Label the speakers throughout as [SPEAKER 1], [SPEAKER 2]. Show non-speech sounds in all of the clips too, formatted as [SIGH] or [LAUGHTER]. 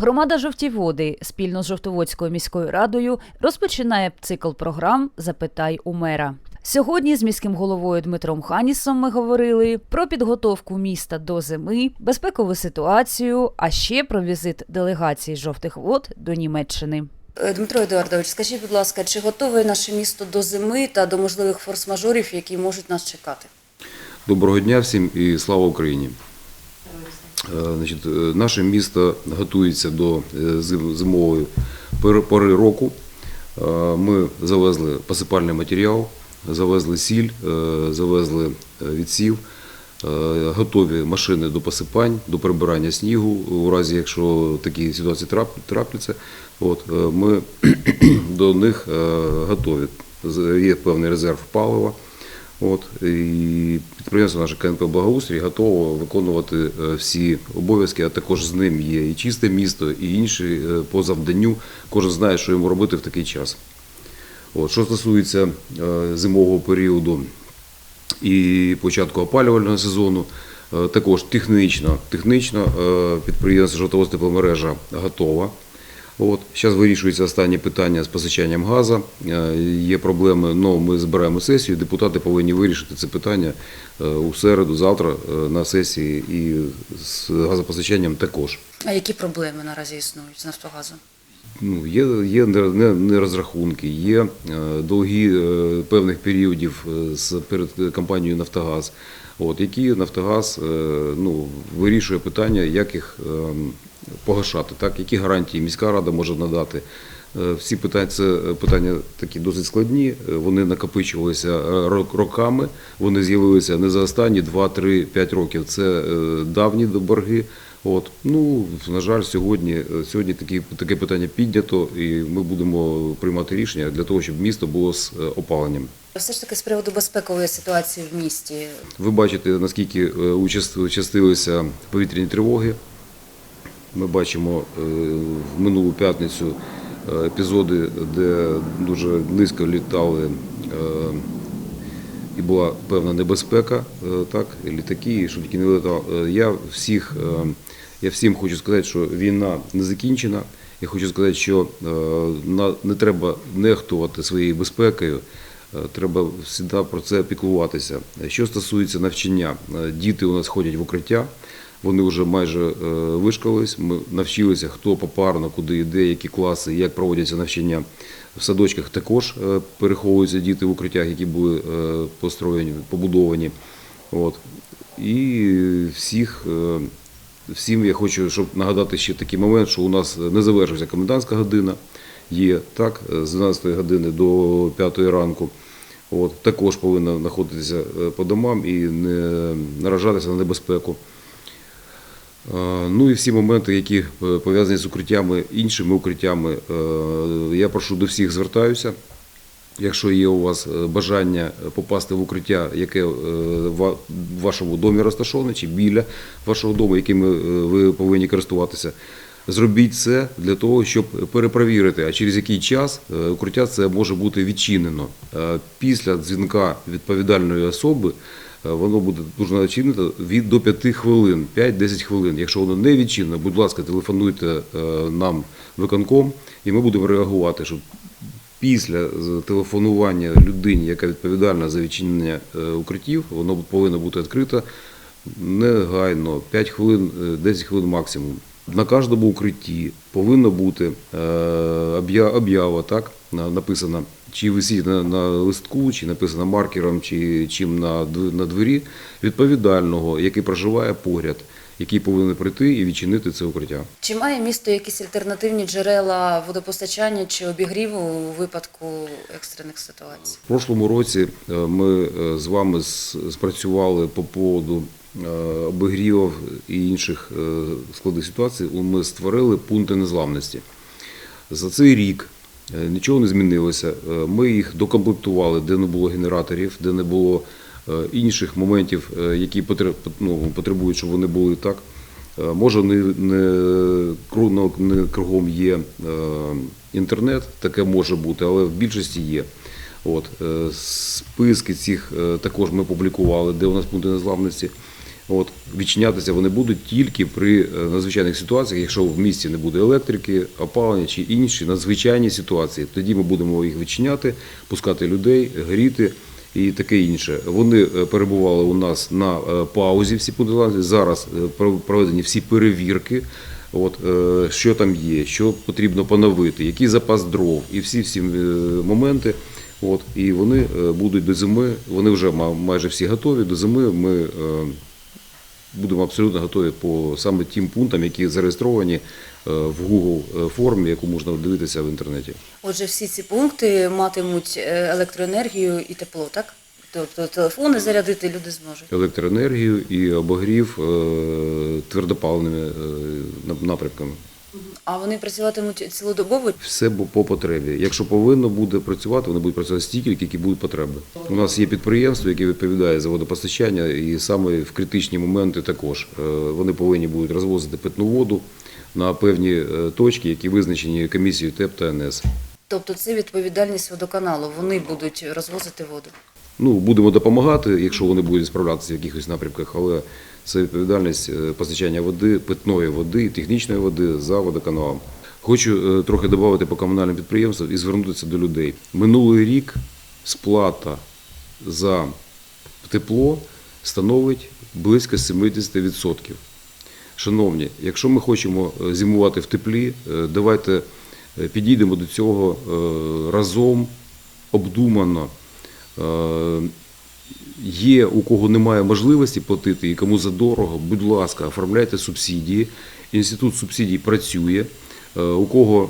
[SPEAKER 1] Громада Жовті води спільно з Жовтоводською міською радою розпочинає цикл програм Запитай у мера. Сьогодні з міським головою Дмитром Ханісом ми говорили про підготовку міста до зими, безпекову ситуацію, а ще про візит делегації жовтих вод до Німеччини.
[SPEAKER 2] Е, Дмитро Едуардович, скажіть, будь ласка, чи готове наше місто до зими та до можливих форс-мажорів, які можуть нас чекати?
[SPEAKER 3] Доброго дня всім і слава Україні. Е, Значить, е, наше місто готується до е, зимової пори- року. Ми завезли посипальний матеріал, завезли сіль, завезли відсів, готові машини до посипань, до прибирання снігу у разі, якщо такі ситуації трапляться. От, ми [CLEARS THROAT] до них готові. Є певний резерв палива. От, і підприємство наше КНП Благоустрій готово виконувати е, всі обов'язки, а також з ним є і чисте місто, і інші е, по завданню. Кожен знає, що йому робити в такий час. От, що стосується е, зимового періоду і початку опалювального сезону, також технічно, технічно підприємство «Жовтоводська тепломережа готова. От, зараз вирішується останнє питання з постачанням газу. Е, Є проблеми, але ми збираємо сесію. Депутати повинні вирішити це питання е, у середу, завтра е, на сесії і з газопостачанням також.
[SPEAKER 2] А які проблеми наразі існують з Нафтогазом?
[SPEAKER 3] Ну, є, є не- не- нерозрахунки, є долги е, певних періодів з перед компанією Нафтогаз, от, які Нафтогаз ну, вирішує питання, як їх е, погашати, так, які гарантії міська рада може надати. Е, Всі питання це питання такі досить складні. е, Вони накопичувалися е, роками. Вони з'явилися не за останні 2-3-5 років. Це давні борги. От ну на жаль, сьогодні сьогодні такі таке питання піднято, і ми будемо приймати рішення для того, щоб місто було з опаленням.
[SPEAKER 2] Все ж таки з приводу безпекової ситуації в місті.
[SPEAKER 3] Ви бачите, наскільки участилися повітряні тривоги. Ми бачимо е, в минулу п'ятницю е, епізоди, де дуже низько літали е, і була певна небезпека, так, і літаки, і що тільки не летав. Е, Я всіх, я всім хочу сказати, що війна не закінчена. Я хочу сказати, що не треба нехтувати своєю безпекою. Треба завжди про це піклуватися. Що стосується навчання, діти у нас ходять в укриття. Вони вже майже е, вишколились. Ми навчилися, хто попарно, куди йде, які класи, як проводяться навчання. В садочках також е, переховуються діти в укриттях, які були е, построєні, побудовані. От. І всіх, всім я хочу, щоб нагадати ще такий момент, що у нас не завершується комендантська година. Є так, з 12 години до 5 ранку. От, також повинна знаходитися по домам і не наражатися на небезпеку. Е, Ну і всі моменти, які е, пов'язані з укриттями, іншими укриттями, е, я прошу до всіх звертаюся. Якщо є у вас бажання попасти в укриття, яке в вашому домі розташоване, чи біля вашого дому, яким ви повинні користуватися, зробіть це для того, щоб перепровірити, а через який час укриття це може бути відчинено. Після дзвінка відповідальної особи воно буде дуже відчинено від до 5 хвилин, 5-10 хвилин. Якщо воно не відчинено, будь ласка, телефонуйте е, нам виконком, і ми будемо реагувати, щоб після телефонування людині, яка відповідальна за відчинення е, укриттів, воно повинно бути відкрите негайно, 5 хвилин, е, 10 хвилин максимум. На кожному укритті повинна бути е, об'ява, так, написана, чи висить на, на листку, чи написана маркером, чи чим на, на двері відповідального, який проживає поряд, який повинен прийти і відчинити це укриття.
[SPEAKER 2] Чи має місто якісь альтернативні джерела водопостачання чи обігріву у випадку екстрених ситуацій?
[SPEAKER 3] В прошлому році е, ми е, з вами спрацювали по поводу обігрівів і інших е, складних ситуацій. Ми створили пункти незламності. За цей рік е, нічого не змінилося. Е, Ми їх докомплектували, де не було генераторів, де не було е, інших моментів, е, які ну, потребують, щоб вони були так. Е, Може, не, не, кругом є е, інтернет, таке може бути, але в більшості є. От, е, списки цих е, також ми публікували, де у нас пункти незламності. От відчинятися вони будуть тільки при е, надзвичайних ситуаціях, якщо в місті не буде електрики, опалення чи інші надзвичайні ситуації. Тоді ми будемо їх відчиняти, пускати людей, гріти і таке інше. Вони е, перебували у нас на е, паузі. Всі пункти. Зараз проведені всі перевірки. От що там є, що потрібно поновити, який запас дров, і всі всі моменти. От і вони будуть до зими. Вони вже майже всі готові. До зими ми будемо абсолютно готові по саме тим пунктам, які зареєстровані е, в Google формі, яку можна дивитися в інтернеті.
[SPEAKER 2] Отже, всі ці пункти матимуть е, електроенергію і тепло, так? Тобто телефони зарядити люди зможуть.
[SPEAKER 3] Електроенергію і обогрів е, твердопаливними е, напрямками.
[SPEAKER 2] А вони працюватимуть цілодобово?
[SPEAKER 3] Все по потребі. Якщо повинно буде працювати, вони будуть працювати стільки, які будуть потреби. У нас є підприємство, яке відповідає за водопостачання, і саме в критичні моменти також Е, вони повинні будуть розвозити питну воду на певні е, точки, які визначені комісією ТЕП та НС.
[SPEAKER 2] Тобто це відповідальність водоканалу. Вони будуть розвозити воду.
[SPEAKER 3] Ну, будемо допомагати, якщо вони будуть справлятися в якихось напрямках, але це відповідальність е, постачання води, питної води, технічної води за водоканалом. Хочу е, трохи додати по комунальним підприємствам і звернутися до людей. Минулий рік сплата за тепло становить близько 70%. Шановні, якщо ми хочемо е, зимувати в теплі, давайте підійдемо до цього разом, обдумано. Є у кого немає можливості платити і кому задорого, будь ласка, оформляйте субсидії. Інститут субсидій працює. Е, У кого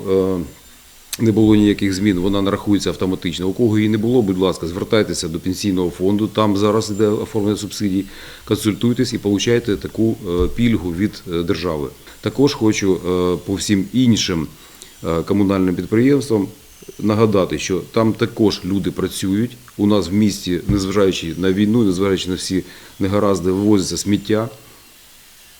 [SPEAKER 3] е, не було ніяких змін, вона нарахується автоматично. У кого її не було, будь ласка, звертайтеся до пенсійного фонду. Там зараз іде оформлення субсидій. Консультуйтесь і получайте таку е, пільгу від держави. Також хочу по всім іншим комунальним підприємствам нагадати, що там також люди працюють. У нас в місті, незважаючи на війну, незважаючи на всі негаразди, вивозиться сміття.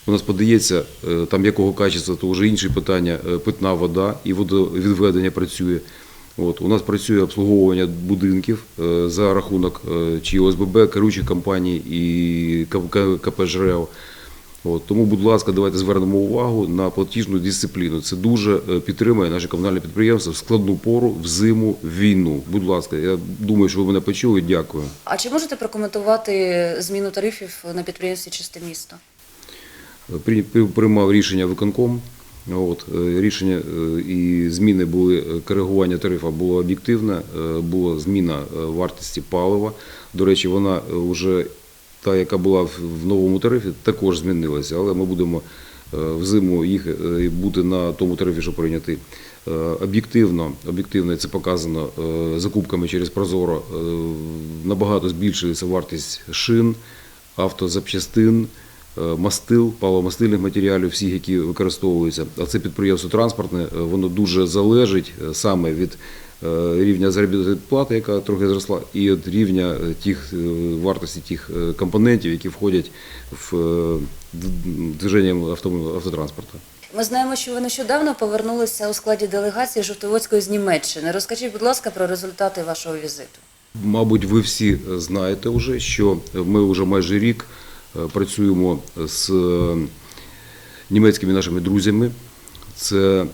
[SPEAKER 3] У нас подається е, там якого качества, то вже інші питання, е, питна вода і водовідведення працює. От, у нас працює обслуговування будинків е, за рахунок чи ОСББ, керуючих компаній і КП «ЖРЕО». От, тому, будь ласка, давайте звернемо увагу на платіжну дисципліну. Це дуже е, підтримує наше комунальне підприємство в складну пору, в зиму, в війну. Будь ласка, я думаю, що ви мене почули. Дякую.
[SPEAKER 2] А чи можете прокоментувати зміну тарифів на підприємстві Чисте місто?
[SPEAKER 3] При- приймав рішення виконком. От, е, рішення е, і зміни були е, коригування тарифа було об'єктивне, е, була зміна е, вартості палива. До речі, вона вже та, яка була в новому тарифі, також змінилася, але ми будемо е, взиму їх е, бути на тому тарифі, що прийнятий. Е, Об'єктивно, об'єктивно це показано закупками через Прозоро. Набагато збільшилася вартість шин, автозапчастин, мастил, паливомастильних матеріалів, всіх, які використовуються. А це підприємство транспортне, воно дуже залежить саме від рівня заробітної плати, яка трохи зросла, і від рівня е, тих е, вартості тих е, компонентів, які входять в е, движення авто- автотранспорту.
[SPEAKER 2] Ми знаємо, що ви нещодавно повернулися у складі делегації Жовтоводської з Німеччини. Розкажіть, будь ласка, про результати вашого візиту.
[SPEAKER 3] Мабуть, ви всі знаєте вже, що ми вже майже рік е, працюємо з е, німецькими нашими друзями. Це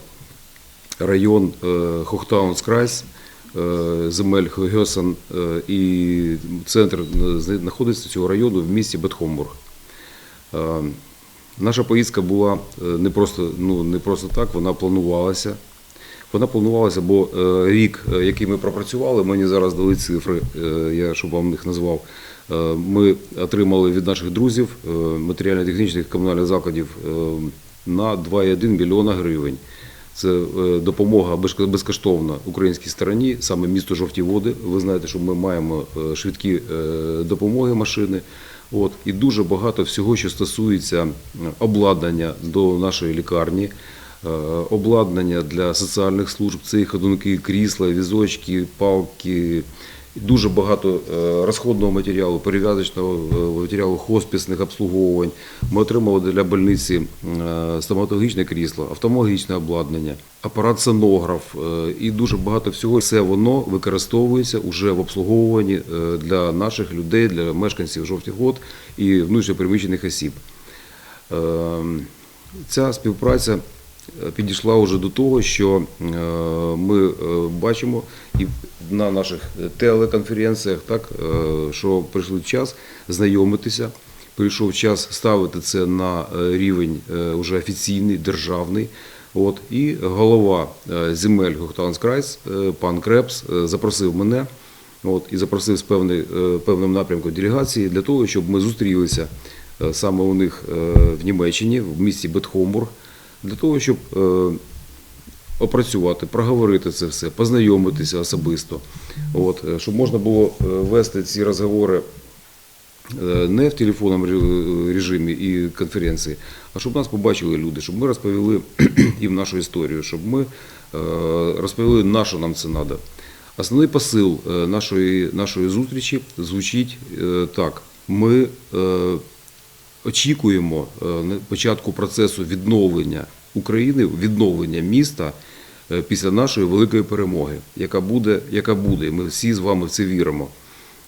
[SPEAKER 3] район е, Хохтаунскрайс, е, земель Гьосен е, і центр знаходиться цього району в місті Бетхомбург. Наша поїздка була не просто, ну, не просто так, вона планувалася. Вона планувалася, бо рік, який ми пропрацювали, мені зараз дали цифри, я щоб вам їх назвав. Ми отримали від наших друзів матеріально-технічних комунальних закладів на 2,1 мільйона гривень. Це е, допомога безкоштовна українській стороні, саме місто Жовті Води. Ви знаєте, що ми маємо е, швидкі е, допомоги машини. От, і дуже багато всього, що стосується обладнання до нашої лікарні, обладнання для соціальних служб, це і ходунки, крісла, візочки, палки Дуже багато е, розходного матеріалу, перев'язочного е, матеріалу, хосписних обслуговувань. Ми отримали для больниці е, стоматологічне крісло, офтальмологічне обладнання, апарат сонограф е, і дуже багато всього. Все воно використовується вже в обслуговуванні для наших людей, для мешканців жовтих вод і внутрішньопереміщених осіб. Ця співпраця підійшла вже до того, що ми бачимо і на наших телеконференціях, так, е, що прийшов час знайомитися, прийшов час ставити це на е, рівень е, вже офіційний, державний. От, і голова е, земель Гохтанськрайс, е, пан Крепс, е, запросив мене от, і запросив з певний, е, певним напрямком делегації для того, щоб ми зустрілися е, саме у них е, в Німеччині, в місті Бетхомбург, для того, щоб е, опрацювати, проговорити це все, познайомитися особисто, от, е, щоб можна було е, вести ці розговори е, не в телефонному режимі і конференції, а щоб нас побачили люди, щоб ми розповіли [CLEARS THROAT] їм нашу історію, щоб ми розповіли, на що нам це треба. Основний посил нашої, нашої зустрічі звучить так: ми очікуємо початку процесу відновлення України, відновлення міста після нашої великої перемоги, яка буде, яка буде. і Ми всі з вами в це віримо.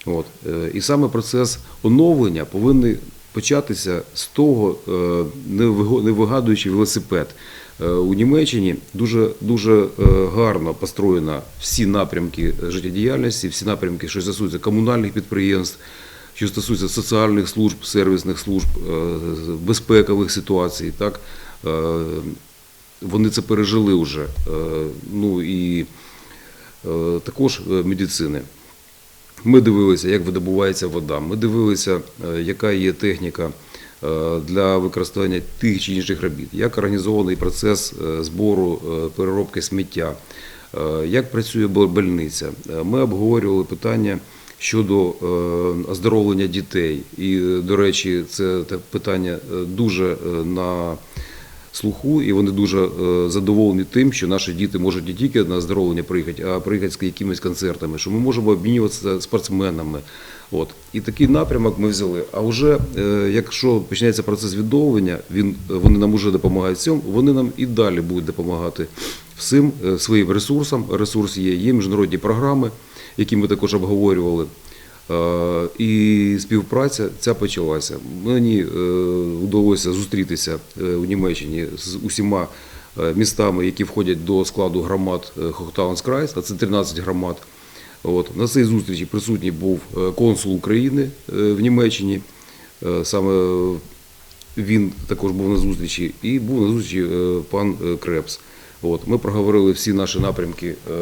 [SPEAKER 3] От. е, І саме процес оновлення повинен початися з того, е, не вигадуючи велосипед. Е, У Німеччині дуже, дуже е, гарно построєно всі напрямки життєдіяльності, всі напрямки, що стосуються комунальних підприємств, що стосується соціальних служб, сервісних служб, е, безпекових ситуацій. Так? Вони це пережили вже. Е, Ну і е, також е, медицини. Ми дивилися, як видобувається вода. Ми дивилися, яка є техніка для використання тих чи інших робіт, як організований процес збору переробки сміття, як працює больниця. Ми обговорювали питання щодо оздоровлення дітей. І, до речі, це питання дуже на слуху, і вони дуже е, задоволені тим, що наші діти можуть не тільки на оздоровлення приїхати, а приїхати з якимись концертами, що ми можемо обмінюватися спортсменами. От і такий напрямок ми взяли. А вже е, якщо почнеться процес відновлення, він вони нам вже допомагають цьому, вони нам і далі будуть допомагати всім е, своїм ресурсам. Ресурс є, є міжнародні програми, які ми також обговорювали. Е, І співпраця ця почалася. Мені е, вдалося зустрітися е, у Німеччині з усіма е, містами, які входять до складу громад Хохтаунскрайс, а це 13 громад. От. На цій зустрічі присутній був е, консул України е, в Німеччині. Е, Саме він також був на зустрічі, і був на зустрічі е, пан е, Крепс. От. Ми проговорили всі наші напрямки е,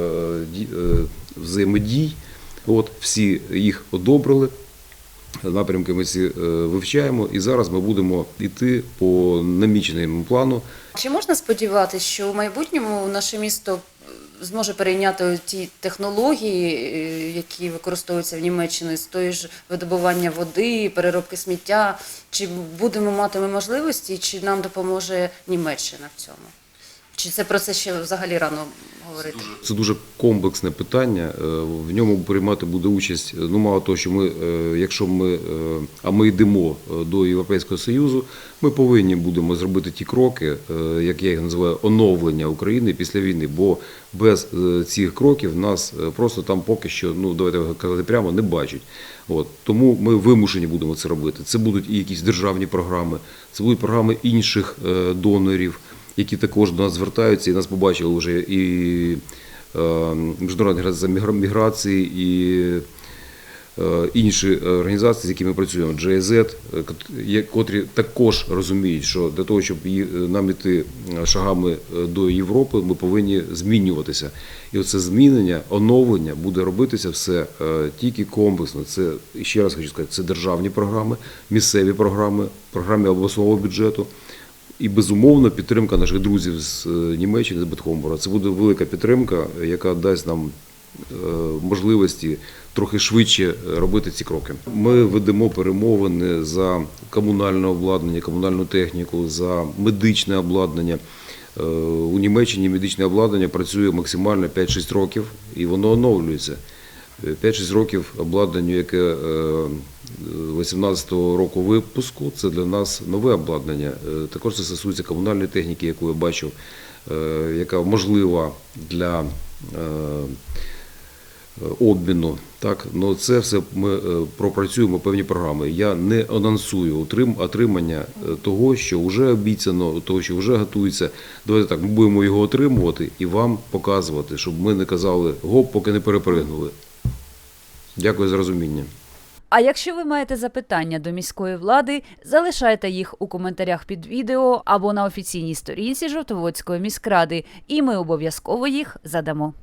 [SPEAKER 3] ді- е, взаємодій. От, всі їх одобрили. Напрямки ми ці е, вивчаємо, і зараз ми будемо йти по наміченому плану.
[SPEAKER 2] Чи можна сподіватися, що в майбутньому наше місто е, зможе перейняти ті технології, е, які використовуються в Німеччині, з тої ж видобування води, переробки сміття? Чи будемо мати ми можливості, чи нам допоможе Німеччина в цьому? Чи це про це ще взагалі рано говорити?
[SPEAKER 3] Це дуже комплексне питання. е, В ньому приймати буде участь. Ну, мало того, що ми, е, якщо ми, е, а ми йдемо е, до Європейського Союзу, ми повинні будемо зробити ті кроки, е, як я їх називаю, оновлення України після війни. Бо без е, цих кроків нас е, просто там поки що, ну давайте казати прямо, не бачать. От тому ми вимушені будемо це робити. Це будуть і якісь державні програми, це будуть програми інших е, донорів які також до нас звертаються, і нас побачили вже і е, організація мігра- міграції, і е, інші організації, з якими ми працюємо, GIZ, е, котрі також розуміють, що для того, щоб нам іти шагами до Європи, ми повинні змінюватися. І оце змінення, оновлення буде робитися все тільки комплексно. Це ще раз хочу сказати, це державні програми, місцеві програми, програми обласного бюджету. І безумовно підтримка наших друзів з е, Німеччини, з Бетхомбора. Це буде велика підтримка, яка дасть нам е, можливості трохи швидше робити ці кроки. Ми ведемо перемовини за комунальне обладнання, комунальну техніку, за медичне обладнання. Е, У Німеччині медичне обладнання працює максимально 5-6 років і воно оновлюється. 5-6 років обладнанню, яке 18-го року випуску, це для нас нове обладнання. Е, Також це стосується комунальної техніки, яку я бачив, е, яка можлива для е, обміну. Так, ну це все ми е, пропрацюємо певні програми. Я не анонсую отрим- отримання е, того, що вже обіцяно, того, що вже готується. Давайте так, ми будемо його отримувати і вам показувати, щоб ми не казали гоп, поки не перепригнули. Дякую за розуміння.
[SPEAKER 2] А якщо ви маєте запитання до міської влади, залишайте їх у коментарях під відео або на офіційній сторінці Жовтоводської міськради, і ми обов'язково їх задамо.